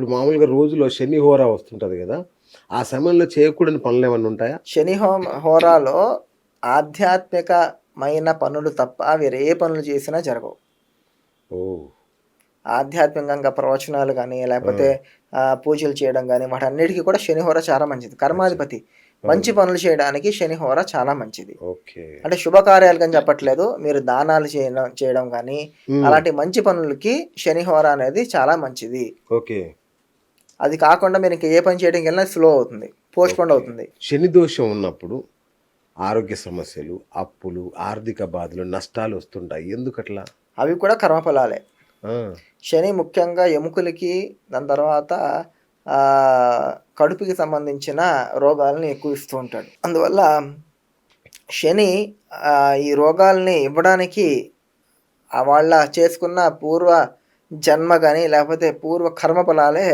ఇప్పుడు మామూలుగా రోజులో శని హోరా వస్తుంటది కదా ఆ సమయంలో చేయకూడని పనులు ఏమన్నా ఉంటాయా? శని హోమ హోరాలో ఆధ్యాత్మికమైన పనులు తప్ప వేరే ఏ పనులు చేసినా జరగవు. ఓ. ఆధ్యాత్మికంగా ప్రవచనాలు కానీ లేకపోతే పూజలు చేయడం కానీ వాటన్నిటికీ కూడా శనిహోర చాలా మంచిది. కర్మాధిపతి మంచి పనులు చేయడానికి శనిహోర చాలా మంచిది. ఓకే. అంటే శుభకార్యాలు కానీ చెప్పట్లేదు మీరు దానాలు చేయడం చేయడం కానీ. అలాంటి మంచి పనులకి శనిహోర అనేది చాలా మంచిది. ఓకే. అది కాకుండా మీరు ఇంకా ఏ పని చేయడానికి వెళ్ళినా స్లో అవుతుంది పోస్ట్ పోన్ అవుతుంది. శని దోషం ఉన్నప్పుడు ఆరోగ్య సమస్యలు అప్పులు ఆర్థిక బాధలు నష్టాలు వస్తుంటాయి. ఎందుకట్లా? అవి కూడా కర్మఫలాలే. శని ముఖ్యంగా ఎముకలకి దాని తర్వాత కడుపుకి సంబంధించిన రోగాలని ఎక్కువ ఇస్తూ ఉంటాడు. అందువల్ల శని ఈ రోగాల్ని ఇవ్వడానికి వాళ్ళ చేసుకున్న పూర్వ జన్మ కానీ లేకపోతే పూర్వ కర్మ ఫలాలే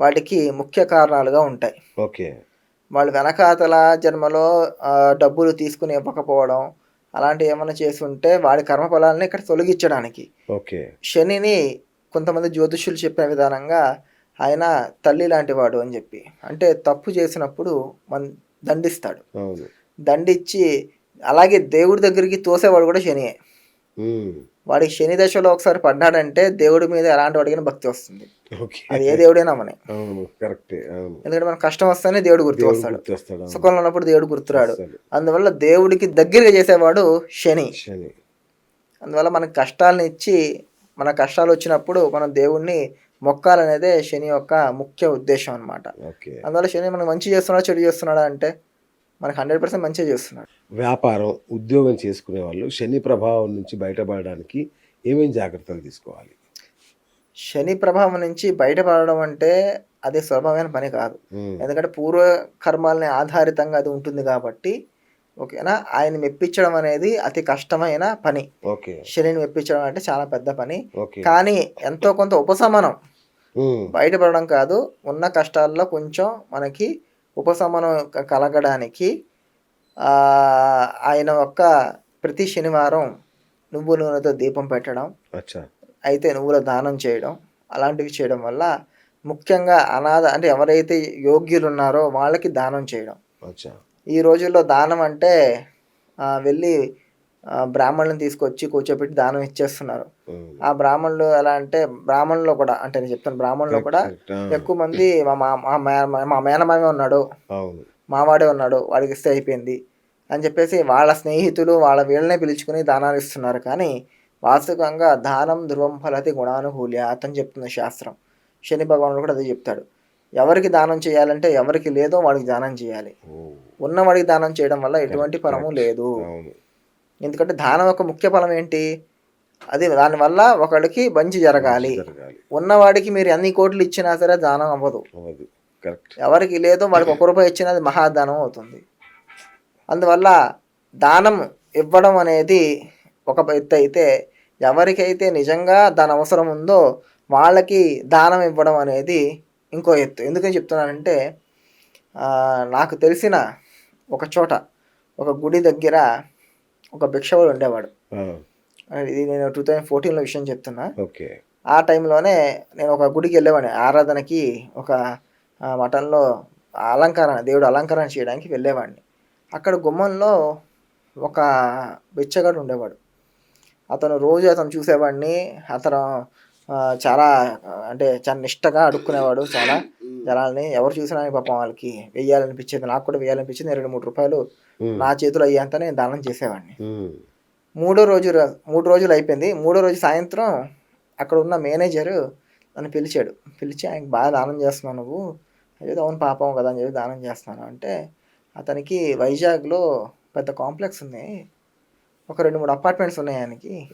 వాటికి ముఖ్య కారణాలుగా ఉంటాయి. ఓకే. వాళ్ళు వెనకాతల జన్మలో డబ్బులు తీసుకుని ఇవ్వకపోవడం అలాంటివి ఏమైనా చేసి ఉంటే వాడి కర్మఫలాలని ఇక్కడ తొలగించడానికి. ఓకే. శనిని కొంతమంది జ్యోతిష్యులు చెప్పిన విధానంగా ఆయన తల్లి లాంటి వాడు అని చెప్పి. అంటే తప్పు చేసినప్పుడు మన దండిస్తాడు. దండిచ్చి అలాగే దేవుడి దగ్గరికి తోసేవాడు కూడా శనియే. వాడికి శని దశలో ఒకసారి పడ్డాడంటే దేవుడి మీద ఎలాంటి వాడికైనా భక్తి వస్తుంది. అది ఏ దేవుడైనా మనే ఎందుకంటే మనకు కష్టం వస్తేనే దేవుడు గుర్తు వస్తాడు. సుఖంలో ఉన్నప్పుడు దేవుడు గుర్తురాడు. అందువల్ల దేవుడికి దగ్గరగా చేసేవాడు శని. అందువల్ల మనకి కష్టాలను ఇచ్చి మన కష్టాలు వచ్చినప్పుడు మనం దేవుణ్ణి మొక్కాలనేదే శని యొక్క ముఖ్య ఉద్దేశం అన్నమాట. ఓకే. అందువల్ల శని మనకు మంచి చేస్తున్నాడా చెడు చేస్తున్నాడా అంటే మనకు హండ్రెడ్ పర్సెంట్ మంచిగా చేస్తున్నాడు. వ్యాపారం ఉద్యోగం చేసుకునే వాళ్ళు శని ప్రభావం నుంచి బయటపడడానికి ఏమేం జాగ్రత్తలు తీసుకోవాలి? శని ప్రభావం నుంచి బయటపడడం అంటే అది సులభమైన పని కాదు. ఎందుకంటే పూర్వ కర్మాలని ఆధారితంగా అది ఉంటుంది కాబట్టి ఓకేనా? ఆయన మెప్పించడం అనేది అతి కష్టమైన పని. ఓకే. శనిని మెప్పించడం అంటే చాలా పెద్ద పని. ఓకే. కానీ ఎంతో కొంత ఉపశమనం బయటపడడం కాదు. ఉన్న కష్టాల్లో కొంచెం మనకి ఉపశమనం కలగడానికి ఆయన యొక్క ప్రతి శనివారం నువ్వు నూనెతో దీపం పెట్టడం అయితే నువ్వుల దానం చేయడం అలాంటివి చేయడం వల్ల ముఖ్యంగా అనాథ అంటే ఎవరైతే యోగ్యులు ఉన్నారో వాళ్ళకి దానం చేయడం. ఈ రోజుల్లో దానం అంటే వెళ్ళి బ్రాహ్మణులను తీసుకొచ్చి కూర్చోబెట్టి దానం ఇచ్చేస్తున్నారు. ఆ బ్రాహ్మణులు ఎలా అంటే బ్రాహ్మణులో కూడా అంటే నేను చెప్తాను బ్రాహ్మణులో కూడా ఎక్కువ మంది మా మా మేనమామే ఉన్నాడు. మావాడే ఉన్నాడు వాడికి ఇస్తే అయిపోయింది అని చెప్పేసి వాళ్ళ స్నేహితులు వాళ్ళ వీళ్ళనే పిలుచుకుని దానాలు ఇస్తున్నారు. కానీ వాస్తవికంగా దానం ధ్రువం ఫలతి గుణానుకూల్యాత్ అని చెప్తుంది శాస్త్రం. శని భగవానుడు కూడా అదే చెప్తాడు. ఎవరికి దానం చేయాలంటే ఎవరికి లేదో వాడికి దానం చేయాలి. ఉన్నవాడికి దానం చేయడం వల్ల ఎటువంటి ఫలము లేదు. ఎందుకంటే దానం యొక్క ముఖ్య ఫలం ఏంటి? అది దానివల్ల ఒకడికి మంచి జరగాలి. ఉన్నవాడికి మీరు ఎన్ని కోట్లు ఇచ్చినా సరే దానం అవ్వదు. ఎవరికి లేదో వాడికి ఒక రూపాయి ఇచ్చినా అది మహాదానం అవుతుంది. అందువల్ల దానం ఇవ్వడం అనేది ఒక ఎత్తు అయితే ఎవరికైతే నిజంగా దాని అవసరం ఉందో వాళ్ళకి దానం ఇవ్వడం అనేది ఇంకో ఎత్తు. ఎందుకని చెప్తున్నానంటే నాకు తెలిసిన ఒక చోట ఒక గుడి దగ్గర ఒక భిక్షవుడు ఉండేవాడు. ఇది నేను టూ థౌజండ్ ఫోర్టీన్లో విషయం చెప్తున్నా. ఓకే. ఆ టైంలోనే నేను ఒక గుడికి వెళ్ళేవాడిని. ఆరాధనకి ఒక మఠంలో అలంకరణ దేవుడు అలంకరణ చేయడానికి వెళ్ళేవాడిని. అక్కడ గుమ్మంలో ఒక బిచ్చగాడు ఉండేవాడు. అతను రోజు అతను చూసేవాడిని. అతను చాలా అంటే చాలా నిష్టగా అడుక్కునేవాడు చాలా జనాల్ని. ఎవరు చూసినా పాపం వాళ్ళకి వెయ్యాలనిపించేది నాకు కూడా వెయ్యాలనిపించింది రెండు మూడు రూపాయలు నా చేతిలో అయ్యేంత నేను దానం చేసేవాడిని. మూడో రోజు మూడు రోజులు అయిపోయింది. మూడో రోజు సాయంత్రం అక్కడ ఉన్న మేనేజరు నన్ను పిలిచాడు. పిలిచి ఆయనకి బాగా దానం చేస్తున్నావు నువ్వు. అయ్యో అవును పాపం కదా అని చెప్పి దానం చేస్తున్నాను. అంటే అతనికి వైజాగ్లో పెద్ద కాంప్లెక్స్ ఉంది. ఒక రెండు మూడు అపార్ట్మెంట్స్ ఉన్నాయి ఆయనకి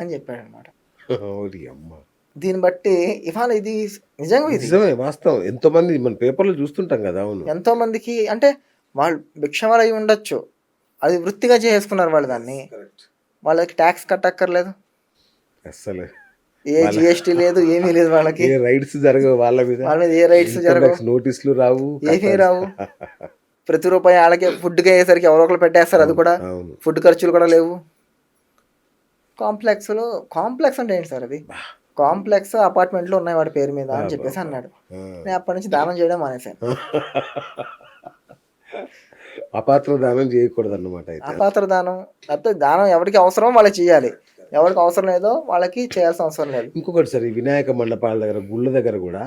అని చెప్పాడు అనమాట దీన్ని బట్టి ఇవాళ ఇది నిజంగా ఇది. నిజమే వాస్తవం. ఎంతో మంది మన పేపర్లో చూస్తుంటాం కదా అవును. ఎంతో మందికి అంటే వాళ్ళు భిక్షమాలు అయి ఉండొచ్చు. అది వృత్తిగా చేసుకున్నారు వాళ్ళు దాన్ని. వాళ్ళకి ట్యాక్స్ కట్టక్కర్లేదు. అస్సలు. ఏ జిఎస్టీ లేదు ఏమీ లేదు వాళ్ళకి. ఏ రైడ్స్ జరగవు వాళ్ళ మీద. వాళ్ళ మీద ఏ రైట్స్ జరగవు. నోటీసులు రావు. ఏమీ రావు. ప్రతి రూపాయి వాళ్ళకి ఫుడ్కి అయ్యేసరికి ఎవరో ఒకరు పెట్టేస్తారు అది కూడా. ఫుడ్ ఖర్చులు కూడా లేవు. కాంప్లెక్స్లో కాంప్లెక్స్ అంటే ఏంటి సార్ అది? కాంప్లెక్స్ అపార్ట్మెంట్లు ఉన్నాయి వాడి పేరు మీద అని చెప్పేసి అన్నాడు. నేను అప్పటి నుంచి దానం చేయడం మానేశాను. అపాత్ర దానం చేయకూడదు అన్నమాట అయితే. అపాత్ర దానం లేకపోతే దానం ఎవరికి అవసరం వాళ్ళకి చేయాలి. ఎవరికి అవసరం లేదో వాళ్ళకి చేయాల్సిన అవసరం లేదు. ఇంకొకటి సార్ ఈ వినాయక మండపాల దగ్గర గుళ్ళ దగ్గర కూడా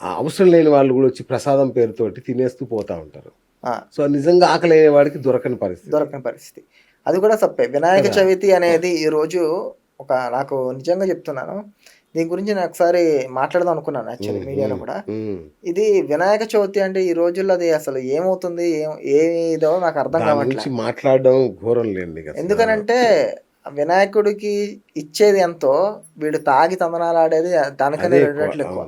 ఆ అవసరం లేని వాళ్ళు కూడా వచ్చి ప్రసాదం పేరుతోటి తినేస్తూ పోతా ఉంటారు. సో నిజంగా ఆకలి అయ్యే వాడికి దొరకని పరిస్థితి. దొరకని పరిస్థితి. అది కూడా తప్పే వినాయక చవితి అనేది ఈ రోజు ఒక నాకు నిజంగా చెప్తున్నాను. దీని గురించి నేను ఒకసారి మాట్లాడదాం అనుకున్నాను యాక్చువల్లీ మీడియాలో కూడా. ఇది వినాయక చవితి అంటే ఈ రోజుల్లో అది అసలు ఏమవుతుంది? ఏం ఏదో నాకు అర్థం కావట్లేదు మాట్లాడడం ఘోరం అసలు. ఎందుకనంటే వినాయకుడికి ఇచ్చేది ఎంతో వీడు తాగి తందనాలు ఆడేది దానికన్నా అదే రెండు రెట్లు ఎక్కువ.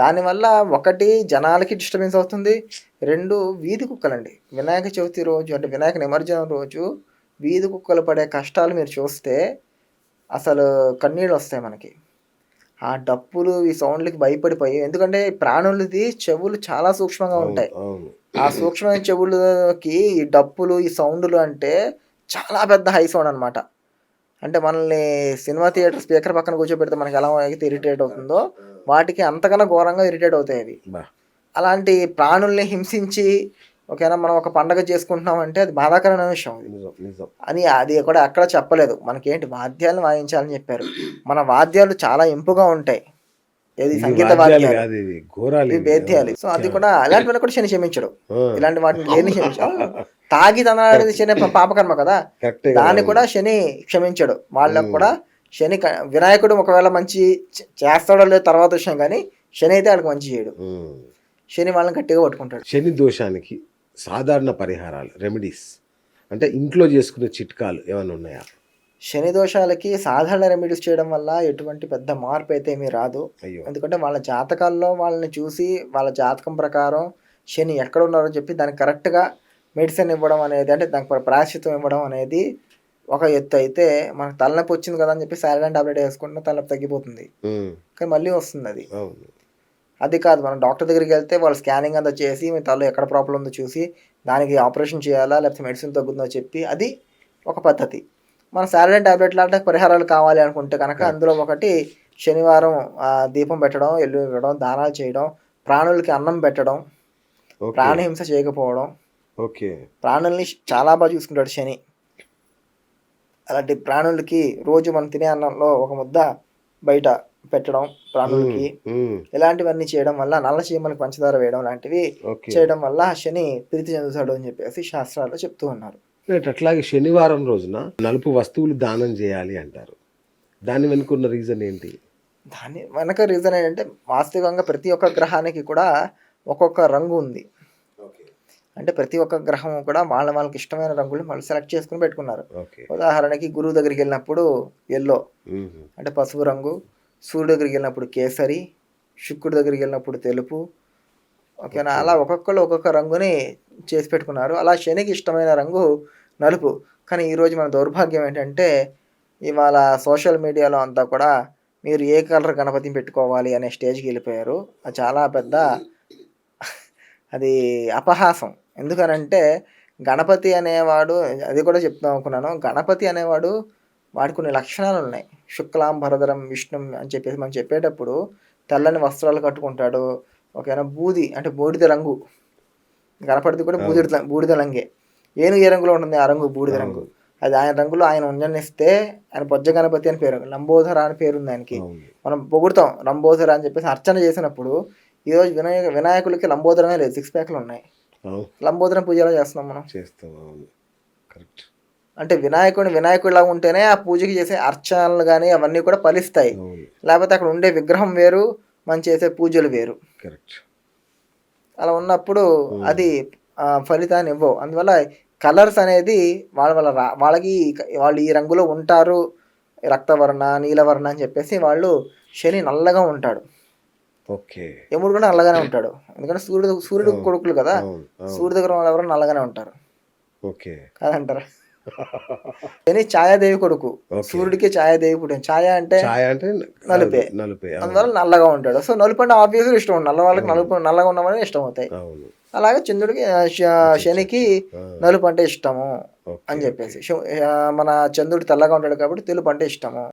దానివల్ల ఒకటి జనాలకి డిస్టర్బెన్స్ అవుతుంది రెండు వీధి కుక్కలండి. వినాయక చవితి రోజు అంటే వినాయక నిమజ్జనం రోజు వీధి కుక్కలు పడే కష్టాలు మీరు చూస్తే అసలు కన్నీళ్ళు వస్తాయి మనకి. ఆ డప్పులు ఈ సౌండ్లకి భయపడిపోయి ఎందుకంటే ప్రాణులది చెవులు చాలా సూక్ష్మంగా ఉంటాయి. ఆ సూక్ష్మమైన చెవులకి ఈ డప్పులు ఈ సౌండ్లు అంటే చాలా పెద్ద హై సౌండ్ అనమాట అంటే మనల్ని సినిమా థియేటర్ స్పీకర్ పక్కన కూర్చోబెడితే మనకి ఎలా అయితే ఇరిటేట్ అవుతుందో వాటికి అంతకన్నా ఘోరంగా ఇరిటేట్ అవుతాయి అవి. అలాంటి ప్రాణుల్ని హింసించి ఓకేనా మనం ఒక పండగ చేసుకుంటున్నాం అంటే అది బాధాకరమైన విషయం అని అది కూడా ఎక్కడ చెప్పలేదు. మనకేంటి వాద్యాలను వాయించాలని చెప్పారు. మన వాద్యాలు చాలా ఇంపుగా ఉంటాయి. ఏది సంగీత వాద్యాలు వాద్యాలు. సో అది కూడా అలాంటివన్నీ కూడా శని క్షమించడు. ఇలాంటి వాటిని క్షమించడు తాగి తనాడేది శని పాపకర్మ కదా. దాన్ని కూడా శని క్షమించడు. వాళ్ళకు కూడా శని వినాయకుడు ఒకవేళ మంచి చేస్తాడో లేదో తర్వాత విషయం కానీ శని అయితే వాళ్ళకి మంచి చేయడు. శని వాళ్ళని గట్టిగా పట్టుకుంటాడు. శని దోషానికి సాధారణ పరిహారాలు రెమెడీస్ అంటే ఇంట్లో చేసుకునే చిట్కాలు ఏమైనా ఉన్నాయా? శని దోషాలకి సాధారణ రెమెడీస్ చేయడం వల్ల ఎటువంటి పెద్ద మార్పు అయితే ఏమీ రాదు. ఎందుకంటే వాళ్ళ జాతకాల్లో వాళ్ళని చూసి వాళ్ళ జాతకం ప్రకారం శని ఎక్కడ ఉన్నారో చెప్పి దానికి కరెక్ట్గా మెడిసిన్ ఇవ్వడం అనేది అంటే దానికి ప్ర- ప్రాయశ్చిత్తం ఇవ్వడం అనేది ఒక ఎత్తు అయితే మనకు తలనొప్పి వచ్చింది కదా అని చెప్పి సాలెంట్ టాబ్లెట్ వేసుకుంటే తలనొప్పి తగ్గిపోతుంది. కానీ మళ్ళీ వస్తుంది అది. అది కాదు మనం డాక్టర్ దగ్గరికి వెళ్తే వాళ్ళు స్కానింగ్ అంతా చేసి మీ తలలో ఎక్కడ ప్రాబ్లం ఉందో చూసి దానికి ఆపరేషన్ చేయాలా లేకపోతే మెడిసిన్ తగ్గుతుందో చెప్పి అది ఒక పద్ధతి. మన సాలరీ టాబ్లెట్ లాంటి పరిహారాలు కావాలి అనుకుంటే కనుక అందులో ఒకటి శనివారం దీపం పెట్టడం ఎల్లు ఇవ్వడం దానాలు చేయడం ప్రాణులకి అన్నం పెట్టడం ప్రాణహింస చేయకపోవడం. ఓకే ప్రాణుల్ని చాలా బాగా చూసుకుంటాడు శని. అలాంటి ప్రాణులకి రోజు మనం తినే అన్నంలో ఒక ముద్ద బయట పెట్టడం ప్రాణులకి. ఉమ్, ఇలాంటివన్నీ చేయడం వల్ల నల్ల చీమలకు పంచదార వేయడం లాంటివి చేయడం వల్ల శని ప్రీతి చెందుతాడు అని చెప్పేసి శాస్త్రాలు చెప్తూ ఉన్నారు. అట్లాగే శనివారం రోజున నలుపు వస్తువులు దానం చేయాలి అంటారు. దాని వెనుకున్న రీజన్ ఏంటి? దాని వెనక రీజన్ ఏంటంటే వాస్తవికంగా ప్రతి ఒక్క గ్రహానికి కూడా ఒక్కొక్క రంగు ఉంది. అంటే ప్రతి ఒక్క గ్రహం కూడా వాళ్ళ వాళ్ళకి ఇష్టమైన రంగులు వాళ్ళు సెలెక్ట్ చేసుకుని పెట్టుకున్నారు. ఉదాహరణకి గురువు దగ్గరికి వెళ్ళినప్పుడు ఎల్లో ఉమ్, అంటే పసుపు రంగు. సూర్యుడు దగ్గరికి వెళ్ళినప్పుడు కేసరి. శుక్రుడి దగ్గరికి వెళ్ళినప్పుడు తెలుపు. ఓకేనా? అలా ఒక్కొక్కరు ఒక్కొక్క రంగుని చేసి పెట్టుకున్నారు. అలా శనికి ఇష్టమైన రంగు నలుపు. కానీ ఈరోజు మన దౌర్భాగ్యం ఏంటంటే ఇవాళ సోషల్ మీడియాలో అంతా కూడా మీరు ఏ కలర్ గణపతిని పెట్టుకోవాలి అనే స్టేజ్కి వెళ్ళిపోయారు. అది చాలా పెద్ద అది అపహాసం. ఎందుకనంటే గణపతి అనేవాడు అది కూడా చెప్తాం అనుకున్నాను. గణపతి అనేవాడు వాడి కొన్ని లక్షణాలు ఉన్నాయి. శుక్లాం భరధరం విష్ణు అని చెప్పేసి మనం చెప్పేటప్పుడు తెల్లని వస్త్రాలు కట్టుకుంటాడు. ఓకేనా బూది అంటే బూడిద రంగు గణపతిది కూడా బూడిద బూడిద రంగే ఏనుగు ఏ రంగులో ఉంటుంది? ఆ రంగు బూడిద రంగు. అది ఆయన రంగులో ఆయన ఉంజనిస్తే ఆయన బొజ్జ గణపతి అని పేరు. లంబోదర అని పేరు ఉంది ఆయనకి మనం పొగుడుతాం లంబోదర అని చెప్పేసి అర్చన చేసినప్పుడు ఈరోజు వినాయక వినాయకులకి లంబోదరమే లేదు సిక్స్ ప్యాక్లు ఉన్నాయి. లంబోదరం పూజ ఎలా చేస్తున్నాం మనం. చేస్తాం కరెక్ట్ అంటే వినాయకుడిని వినాయకుడిలా ఉంటేనే ఆ పూజకి చేసే అర్చనలు కానీ అవన్నీ కూడా ఫలిస్తాయి. లేకపోతే అక్కడ ఉండే విగ్రహం వేరు మనం చేసే పూజలు వేరు. కరెక్ట్ అలా ఉన్నప్పుడు అది ఫలితాన్ని ఇవ్వవు. అందువల్ల కలర్స్ అనేది వాళ్ళ వాళ్ళ వాళ్ళకి వాళ్ళు ఈ రంగులో ఉంటారు రక్తవర్ణ నీలవర్ణ అని చెప్పేసి వాళ్ళు శని నల్లగా ఉంటాడు. ఓకే. యముడు కూడా నల్లగానే ఉంటాడు. ఎందుకంటే సూర్యుడు సూర్యుడు కొడుకులు కదా సూర్యుడు దగ్గర వాళ్ళు ఎవరు నల్లగానే ఉంటారు. ఓకే. కాదంటారా? శని ఛాయాదేవి కొడుకు. సూర్యుడికి ఛాయాదేవి పుట్టింది ఛాయ అంటే ఛాయ అంటే నలుపే. నలుపే. అందువల్ల నల్లగా ఉంటాడు. సో నలుపు అంటే ఆబ్వియస్గా ఇష్టం నల్ల వాళ్ళకి నలుపు నల్లగా ఉన్నవన్నీ ఇష్టం అవుతాయి అలాగే చంద్రుడికి శనికి నలుపు అంటే ఇష్టము అని చెప్పేసి. మన చంద్రుడు తెల్లగా ఉంటాడు కాబట్టి తెలుపు అంటే ఇష్టము.